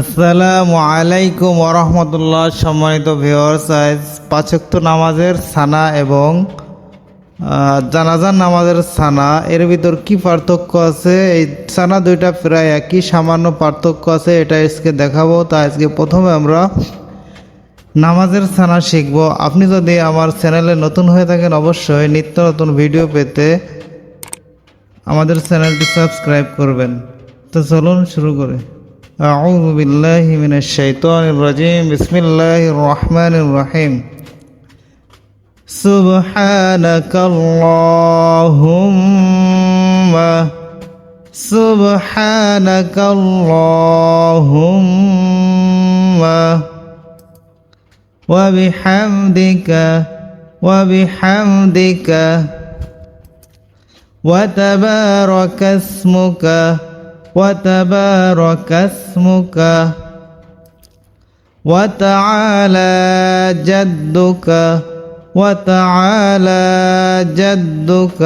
আসসালামু আলাইকুম ওরহমতুল্লাহ সম্মানিত ভিওর্স আজ পাঁচক্ত নামাজের সানা এবং জানাজার নামাজের সানা। এর ভিতর কি পার্থক্য আছে? এই সানা দুইটা প্রায় একই, সামান্য পার্থক্য আছে, এটা আজকে দেখাবো। তা আজকে প্রথমে আমরা নামাজের সানা শিখব। আপনি যদি আমার চ্যানেলে নতুন হয়ে থাকেন, অবশ্যই নিত্য নতুন ভিডিও পেতে আমাদের চ্যানেলটি সাবস্ক্রাইব করবেন। তো চলুন শুরু করে। أعوذ بالله من الشيطان الرجيم. بسم الله الرحمن الرحيم. سبحانك اللهم سبحانك اللهم وبحمدك وبحمدك وتبارك اسمك وتبارك اسمك وتعالى جدك وتعالى جدك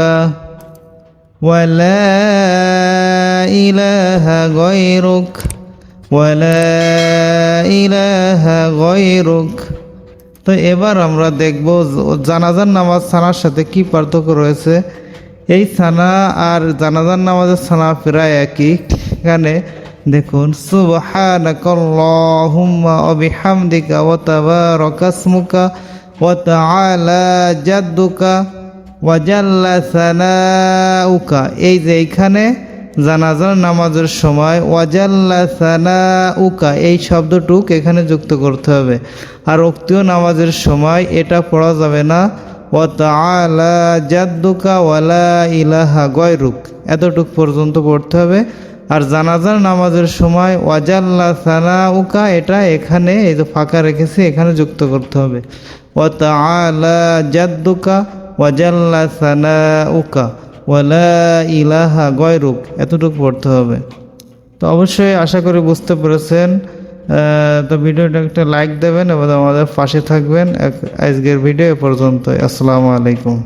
ولا إله غيرك ولا إله غيرك তো এবার আমরা দেখব জ- জানাজার নামাজ সানার সাথে কি পার্থক্য রয়েছে এই সানা আর জানাজার নামাজের সানা প্রায় একই। এখানে দেখুন, সুবহানাকাল্লাহুম্মা ওয়া বিহামদিকা ওয়া তাবারাকা ইসমুকা ওয়া তাআলা জাদ্দুকা ওয়া জাল্লা সানাউকা। এই যে এইখানে জানাজার নামাজের সময় ওয়াজাল্লা সানা উকা এই শব্দটুক এখানে যুক্ত করতে হবে। আর উক্তীয় নামাজের সময় এটা পড়া যাবে না। ও তালা জাদ্দুকা ওয়ালা ইলাহা গয়রুক। এতটুক পর্যন্ত পড়তে হবে। আর জানাজার নামাজের সময় ওয়াজাল্লা সানা উকা এটা এখানে এই যে ফাঁকা রেখেছি, এখানে যুক্ত করতে হবে। ও তালা জাদ্দুকা ওয়াজাল্লা সানা উকা ওয়ালা ইলাহা গয়রুক, এতটুকু পড়তে হবে। তো অবশ্যই আশা করি বুঝতে পেরেছেন। তো ভিডিওটা একটা লাইক দেবেন এবং আমাদের পাশে থাকবেন। আজকের ভিডিও পর্যন্ত আসসালামু আলাইকুম।